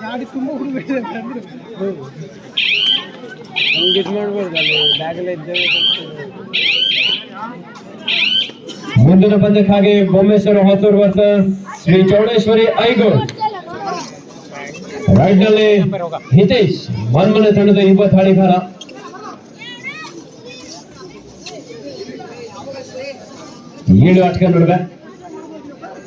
ಗಾಡಿ ತುಂಬ ಹುಡುಗ ಹಂಗೆ ಇದು ಮಾಡ್ಬಾರ್ದು ಅಲ್ಲಿ ಬ್ಯಾಗಲ್ಲ ಇದ್ದೇವೆ ಮುಂದಿನ ಪಂದ್ಯಕ್ಕಾಗಿ ಬೊಮ್ಮೇಶ್ವರ ಹೊಸೂರು ವರ್ಸಸ್ ಶ್ರೀ ಚೌಡೇಶ್ವರಿ ಐಗೋಳ್ ರೈಟ್ನಲ್ಲಿ ಹಿತೇಶ್ ಮನ್ಮನೆ ತಂಡದ ಯುವ ತಾಳಿಗಾರ ಏಳು ಆಟಕ ನಡುವೆ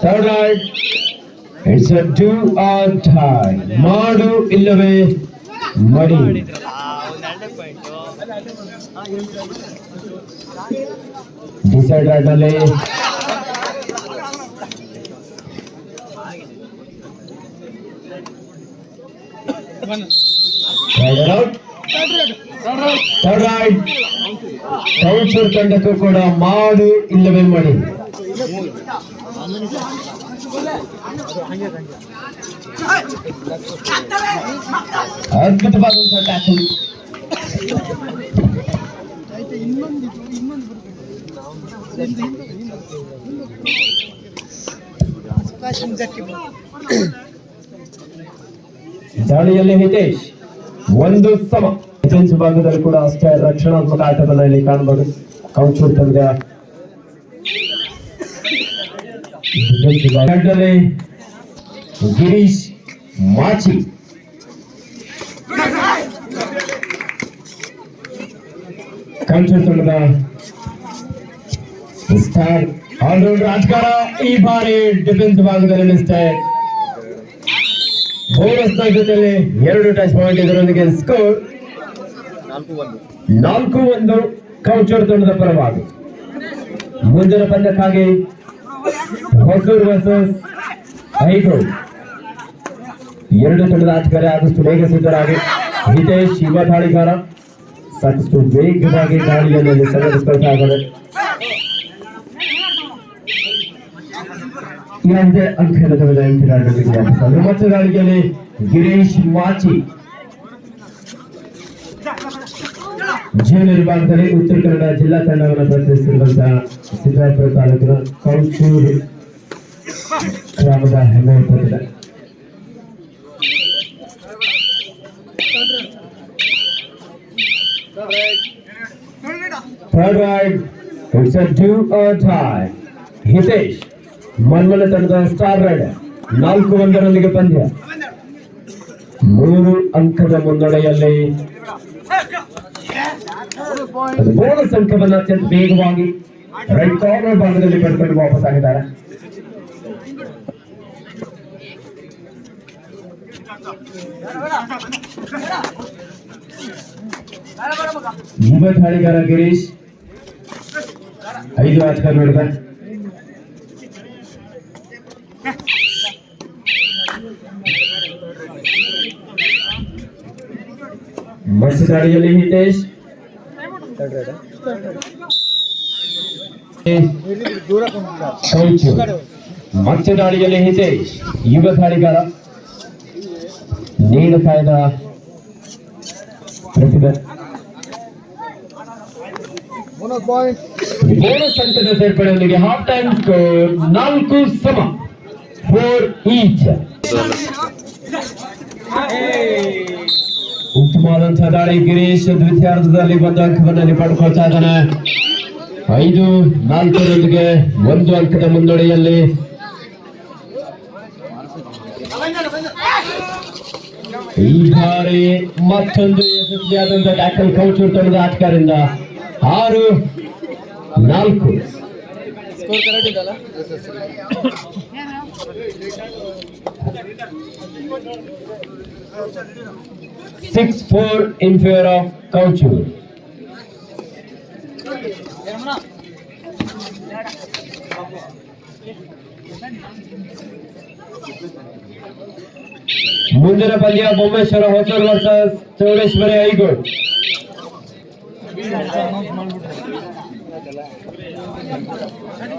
Third right. It's a two-hour tie. Madu illave madi. Decide right alley. One. Right out. ಕೌನ್ಸೂರ್ ತಂಡಕ್ಕೂ ಕೂಡ ಮಾಡಿ ಇಲ್ಲವೇ ಮಾಡಿ. ಅದ್ಭುತವಾದಂತಹ ಟ್ಯಾಕಲ್ ದಾಳಿಯಲ್ಲಿ ಹಿತೇಶ್ ಒಂದು ಸಮ. ಡಿಫೆನ್ಸ್ ಭಾಗದಲ್ಲಿ ಕೂಡ ಅಷ್ಟೇ ರಕ್ಷಣಾತ್ಮಕ ಆಟವನ್ನ ಇಲ್ಲಿ ಕಾಣಬಹುದು ಕೌಚೂರ್ ತಂದೆ ಗಿರೀಶ್ ಮಾಚಿ. ಕೌಚೂರ್ ತಂಡದ ಸ್ಟಾರ್ ಆಲ್ರೌಂಡರ್ ರಾಜಕಾರ ಈ ಬಾರಿ ಡಿಫೆನ್ಸ್ ಭಾಗದಲ್ಲಿ ನಿಲ್ಲಿಸ್ತಾ ಬೋನಸ್ ಜೊತೆಯಲ್ಲಿ ಎರಡು ಟಚ್ ಪಾಯಿಂಟ್ ಇದರೊಂದಿಗೆ ಸ್ಕೋರ್ ನಾಲ್ಕು ಒಂದು. ಕೌಚರ್ ತಂಡದ ಪರವಾಗಿ. ಮುಂದಿನ ಪಂದ್ಯಕ್ಕಾಗಿ ಹೊಸೂರು ವರ್ಸಸ್ ಐದು. ಎರಡು ತಂಡದ ಆಟಗಾರ ಆದಷ್ಟು ಬೇಗ ಸಿದ್ಧರಾಗಿ. ಹಿತೇಶ್ ಯುವ ದಾಳಿಗಾರ ಸಾಕಷ್ಟು ವೇಗವಾಗಿ ದಾಳಿಯಲ್ಲಿ ಎಂಟು ವಾಪಸ್ ಆದ್ರು. ಮತ್ತೆ ದಾಳಿಯಲ್ಲಿ ಗಿರೀಶ್ ಮಾಚಿ. ಜೂನಿಯರ್ ವಿಭಾಗದಲ್ಲಿ ಉತ್ತರ ಕನ್ನಡ ಜಿಲ್ಲಾ ತಂಡವನ್ನು ಪ್ರತಿನಿಧಿಸಿರುವಂತಹ ಸಿದ್ದಾಪುರ ತಾಲೂಕಿನ ಕೌಚೂರು ಗ್ರಾಮದ ಹೆಮ್ಮೆ ಪಡೆದ third raid it's a do or die Hitesh ಮನ್ಮನ ತಂಡದ ಸ್ಟಾರ್ ರೈಡರ್ ನಾಲ್ಕು ಒಂದರೊಂದಿಗೆ ಪಂದ್ಯ ಮೂರು ಅಂಕದ ಮುನ್ನಡೆಯಲ್ಲಿ ಅದು ಬೋನಸ್ ಅಂಕವನ್ನು ಅತ್ಯಂತ ವೇಗವಾಗಿ ರೈಟ್ ಕಾರ್ನರ್ ಭಾಗದಲ್ಲಿ ಪಡ್ಕೊಂಡು ವಾಪಸ್ ಆಗಿದ್ದಾರೆ ಯುವ ದಾಳಿಗಾರ ಗಿರೀಶ್ ಐದು ಆಟಗಾರ ನೋಡಿದ ಮತ್ಸ್ಯ ದಾಳಿಯಲ್ಲಿ ಹಿತೇಶ್ ದೂರ ಕೌಚು ಮತ್ಸ್ಯ ದಾಳಿಯಲ್ಲಿ ಹಿತೇಶ್ ಯುವ ದಾಳಿಗಾರ ನೀಲಕಾಯದ ಪ್ರತಿಭೆ ಬೋನಸ್ ಪಾಯಿಂಟ್ ಬೋನಸ್ ಅಂಕದ ಸೇರ್ಪಡೆಯೊಂದಿಗೆ ಹಾಫ್ ಟೈಮ್ ಸ್ಕೋರ್ ನಾಲ್ಕು ಸಮ ಫೋರ್ ಈಚ್ ಉತ್ತಮವಾದಂತಹ ದಾಳಿ ಗಿರೀಶ್ ದ್ವಿತೀಯಾರ್ಧದಲ್ಲಿ ಒಂದು ಅಂಕವನ್ನು ಪಡ್ಕೊಳ್ತಾ ಇದ್ದಾನೆ. ಐದು, ನಾಲ್ಕರೊಂದಿಗೆ ಒಂದು ಅಂಕದ ಮುನ್ನಡೆಯಲ್ಲಿ ಈ ಬಾರಿ ಮತ್ತೊಂದು ಯಶಸ್ವಿಯಾದಂತಹ ಟ್ಯಾಕಲ್ ಕೌಚೂರ್ ತಂಡದ ಆಟಗಾರರಿಂದ ಆರು, ನಾಲ್ಕು. ಸ್ಕೋರ್ ಕರೆಕ್ಟ್ ಇದಲ್ಲ six four in favour of Kauchur ಮುಂದಿನ ಪಂದ್ಯ ಬೊಮ್ಮೇಶ್ವರ ಹೊಸೂರು ವರ್ಸಸ್ ಚೌಡೇಶ್ವರಿ ಐಗೋಡ್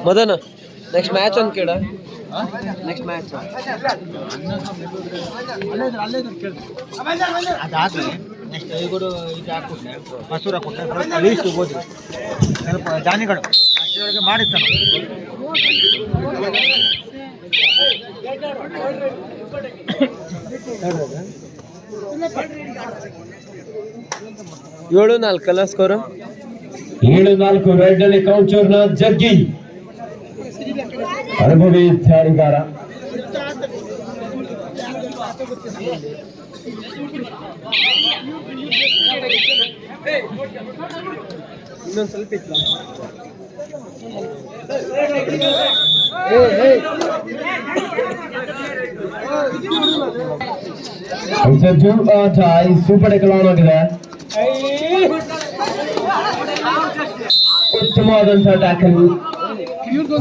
ಮದನ ನೆಕ್ಸ್ಟ್ ಮ್ಯಾಚ್ ಒಂದು ಕೇಳ. ನೆಕ್ಸ್ಟ್ ಮ್ಯಾಚ್ ಅದಾದ್ಮೇಲೆ ನೆಕ್ಸ್ಟ್ ಐಗೋಡು ಇದು ಮಸೂರ ಲೀಸ್ಟ್ ಹೋದ್ರಿ ಸ್ವಲ್ಪ ಜಾನಿಗಳು ಅಷ್ಟರೊಳಗೆ ಮಾಡಿರ್ತಾನೆ ಏಳು ನಾಲ್ಕಲ್ಲ ಸ್ಕೋರು ಏಳು ನಾಲ್ಕು ರೆಡ್ ಅಲ್ಲಿ ಕೌಚೂರ್ನ ಜಗ್ಗಿ. ಅನುಭವಿ ಧ್ಯಾನಿಗಾರ ಇನ್ನೊಂದು ಸ್ವಲ್ಪ ಇತ್ತು ಸಜ್ಜು ಟಾಯ್ ಸೂಪರ್ ಡೆಕಲಾನ್ ಆಗಿದೆ ಉತ್ತಮವಾದಂತಹ ಟ್ಯಾಕಲ್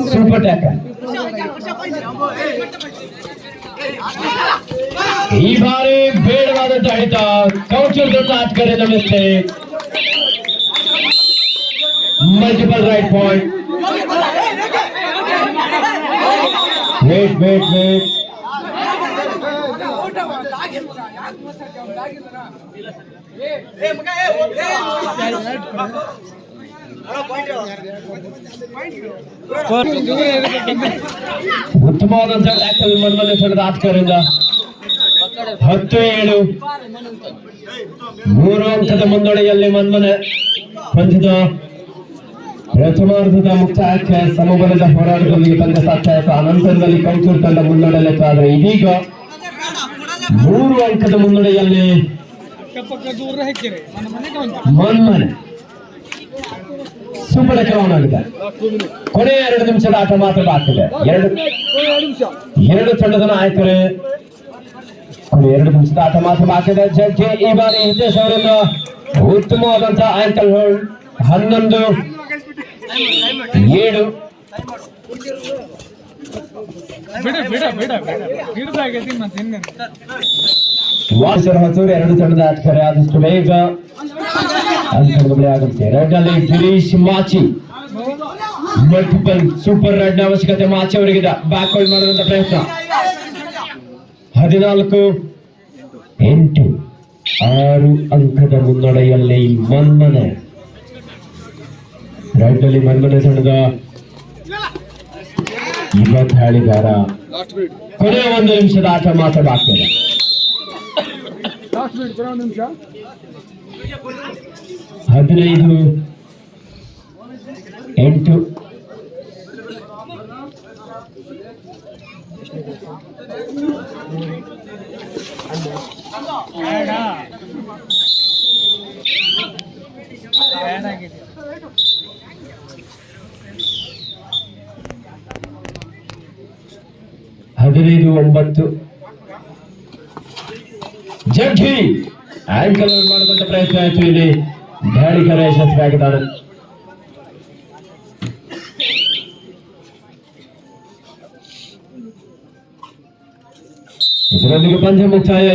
ಸೂಪರ್ ಟ್ಯಾಕಲ್ ಈ ಬಾರಿ ಬೇಡವಾದಂತಹ ಹಿಡಿತ ಕೌಚೂರ್ ದೊಡ್ಡ ಆಟಗಾರರಿಂದ mistake multiple right point wait wait wait ಉತ್ತಮವಾದಂತಹ ಟ್ಯಾಕಲ್ ಮನ್ಮನೆ ತಂಡದ ಆಟಗಾರರಿಂದ ಹತ್ತು ಏಳು ಮೂರು ಹಂತದ ಮುನ್ನಡೆಯಲ್ಲಿ ಮನ್ಮನೆ ಪಂದ್ಯದ ಪ್ರಥಮಾರ್ಧದ ಮುಕ್ತಾಯಕ್ಕೆ ಸಮಬಲದ ಹೋರಾಟದಲ್ಲಿ ಪಂದ್ಯ ಸಾಧ್ಯಾಯಿತು ಅನಂತರದಲ್ಲಿ ಕೌಚೂರ್ ತಂಡ ಮುನ್ನಡೆಯಲಿದ್ದಾದ್ರೆ ಇದೀಗ ಮೂರು ಅಂಕದ ಮುನ್ನಡೆಯಲ್ಲಿ ಮನ್ಮನೆ. ಸೂಪರ್ ಕೆಲವನಾಗಿದೆ ಕೊನೆಯ ಎರಡು ನಿಮಿಷದ ಆಟ ಮಾತ್ರ ಬಾಕಿದೆ ಎರಡು ಎರಡು ತಂಡದ ನಾಯಕರು ಕೊನೆಯ ಎರಡು ನಿಮಿಷದ ಆಟ ಮಾತ್ರ ಬಾಕಿದೆ ಜಡ್ಜಿ ಈ ಬಾರಿ ಹಿತೇಶ್ ಅವರನ್ನು ಉತ್ತಮವಾದಂತಹ ಆಂಕಲ್ ಹೋಲ್ಡ್ ಹನ್ನೊಂದು ಏಳು. ವಾಸರ ಹೊಸೂರು ಎರಡು ತಂಡದ ಆಟಗಾರ ಆದಷ್ಟು ಬೇಗ. ಅಂತರ್ಗಡೆ ಆಗುತ್ತೆ. ರೆಡ್ ಅಲ್ಲಿ ಗಿರೀಶ್ ಮಾಚಿ. ಮಲ್ಟಿಪಲ್ ಸೂಪರ್ ರೆಡ್ ಅವಶ್ಯಕತೆ ಮಾಚಿ ಅವರಿಗಿದ. ಬ್ಯಾಕ್ ಹೋಲ್ಡ್ ಮಾಡುವಂತ ಪ್ರಯತ್ನ. ಹದಿನಾಲ್ಕು, ಎಂಟು, ಆರು ಅಂಕದ ಮುನ್ನಡೆಯಲ್ಲಿ ಮನ್ಮನೆ ರೆಡ್ ಅಲ್ಲಿ ಮನ್ಮನೆ ತಂಡದ ಇವತ್ತು ಹೇಳಿದಾರ ಕೊನೆಯ ಒಂದು ನಿಮಿಷದ ಆಟ ಮಾತ್ರ ಬಾಕಿ ಹದಿನೈದು ಎಂಟು. ಹದಿನೈದು ಒಂಬತ್ತು. ಜಗ್ಗಿ! ಆಂಕಲ್ ಮಾಡುವಂತ ಪ್ರಯತ್ನ ಆಯ್ತು ಇಲ್ಲಿ. ದಾಳಿಗಾರ ಯಶಸ್ವಿಯಾಗಿದ್ದಾನೆ ಇದರೊಂದಿಗೆ ಪಂದ್ಯ ಮುಕ್ತಾಯ